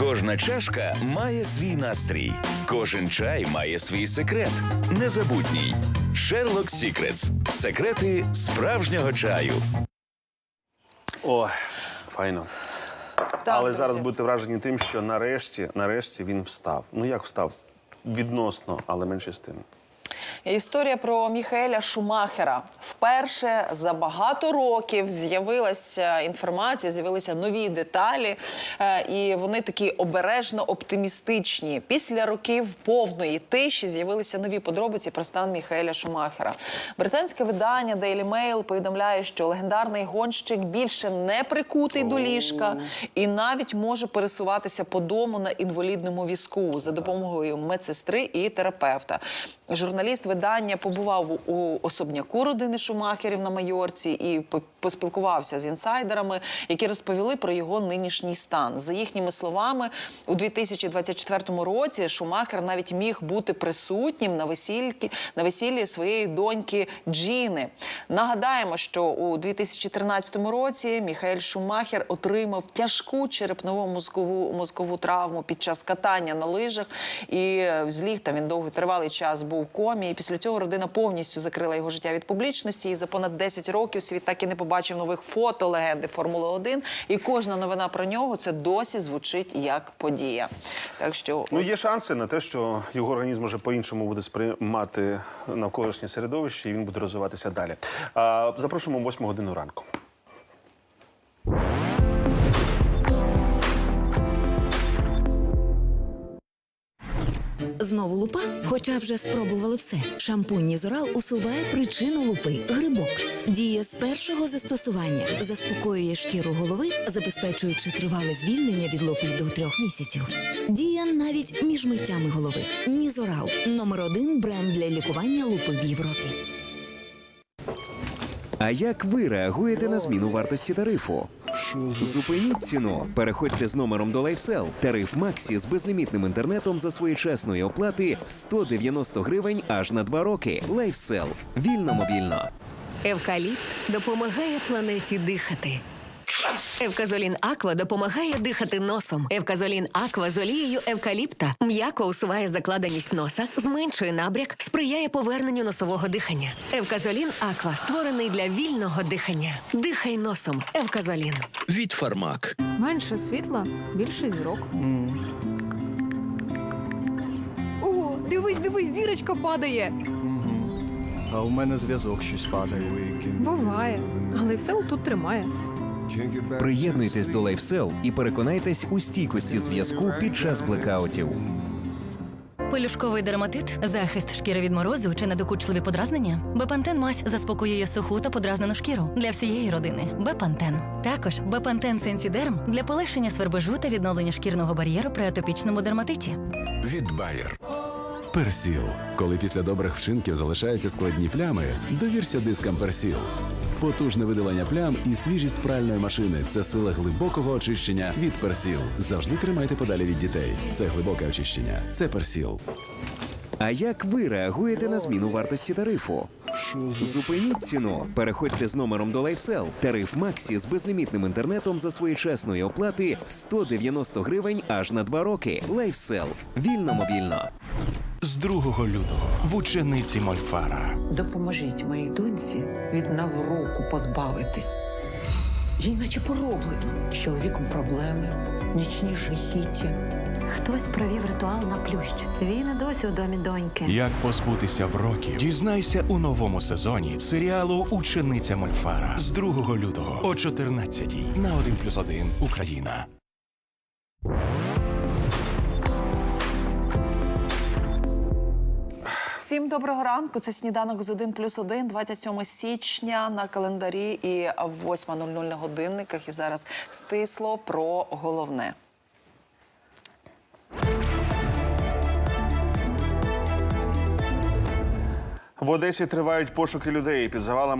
Кожна чашка має свій настрій, кожен чай має свій секрет. Незабутній. Шерлок Сікретс. Секрети справжнього чаю. О, файно. Так, Але друзі. зараз будете вражені тим, що нарешті, нарешті він встав. Ну як встав? Відносно, але менше з тим. Історія про Міхаеля Шумахера. Вперше за багато років з'явилася інформація, з'явилися нові деталі, е, і вони такі обережно оптимістичні. Після років повної тиші з'явилися нові подробиці про стан Міхаеля Шумахера. Британське видання Daily Mail повідомляє, що легендарний гонщик більше не прикутий до ліжка і навіть може пересуватися по дому на інвалідному візку за допомогою медсестри і терапевта. Журналіст видання побував у- особняку родини Шумахерів на Майорці і по- поспілкувався з інсайдерами, які розповіли про його нинішній стан. За їхніми словами, у 2024 році Шумахер навіть міг бути присутнім на весільки на весіллі своєї доньки Джіни. Нагадаємо, що у 2013 році Міхаель Шумахер отримав тяжку черепнову мозкову мозкову травму під час катання на лижах і зліг там він довгий тривалий час був в комі. І після цього родина повністю закрила його життя від публічності. І за понад 10 років світ так і не побачив нових фото легенди Формули 1 І кожна новина про нього це досі звучить як подія. Так що Ну, є шанси на те, що його організм може по-іншому буде сприймати навколишнє середовище, і він буде розвиватися далі. А, запрошуємо 8 годину ранку. Знову лупа, хоча вже спробували все. Шампунь Нізорал усуває причину лупи грибок. Діє з першого застосування, заспокоює шкіру голови, забезпечуючи тривале звільнення від лупи до трьох місяців. Діє навіть між миттями голови. Нізорал номер один бренд для лікування лупи в Європі. А як ви реагуєте на зміну вартості тарифу? Зупиніть ціну. Переходьте з номером до LifeSell. Тариф Максі з безлімітним інтернетом за своєчасної оплати 190 гривень аж на 2 роки. LifeSell. Вільно мобільно. Евкаліпт допомагає планеті дихати. Евказолін Аква допомагає дихати носом. Евказолін Аква з олією евкаліпта м'яко усуває закладеність носа, зменшує набряк, сприяє поверненню носового дихання. Евказолін Аква створений для вільного дихання. Дихай носом. Евказолін. Від Фармак. Менше світла, більше зірок. О, дивись, дивись, зірочка падає. А у мене зв'язок щось падає. Буває, але все тут тримає. Приєднуйтесь до LifeSell і переконайтесь у стійкості зв'язку під час блекаутів. Пелюшковий дерматит, захист шкіри від морозу чи недокучливі подразнення. Бепантен мазь заспокоює суху та подразнену шкіру для всієї родини. Бепантен. Також Бепантен Сенсідерм для полегшення свербежу та відновлення шкірного бар'єру при атопічному дерматиті. від Bayer. Персіл. Коли після добрих вчинків залишаються складні плями, довірся дискам Персіл. Потужне видалення плям і свіжість пральної машини це сила глибокого очищення від Персіл. Завжди тримайте подалі від дітей. Це глибоке очищення. Це Персіл. А як ви реагуєте на зміну вартості тарифу? Зупиніть ціну. Переходьте з номером до LifeSell. Тариф Максі з безлімітним інтернетом за своєчасної оплати 190 гривень аж на 2 роки. LifeSell. Вільно мобільно. З 2 лютого в учениці Мольфара. Допоможіть моїй доньці від навроку позбавитись. Їй наче пороблено. З чоловіком проблеми, нічні жахіття. Хтось провів ритуал на плющ. Він і досі у домі доньки. Як позбутися вроків? Дізнайся у новому сезоні серіалу Учениця Мольфара з 2 лютого о 14 на 1+,1 Україна. Всім доброго ранку. Це сніданок з 1 плюс 1, 27 січня на календарі і 8.00 на годинниках. І зараз стисло про головне. В Одесі тривають пошуки людей під завалами.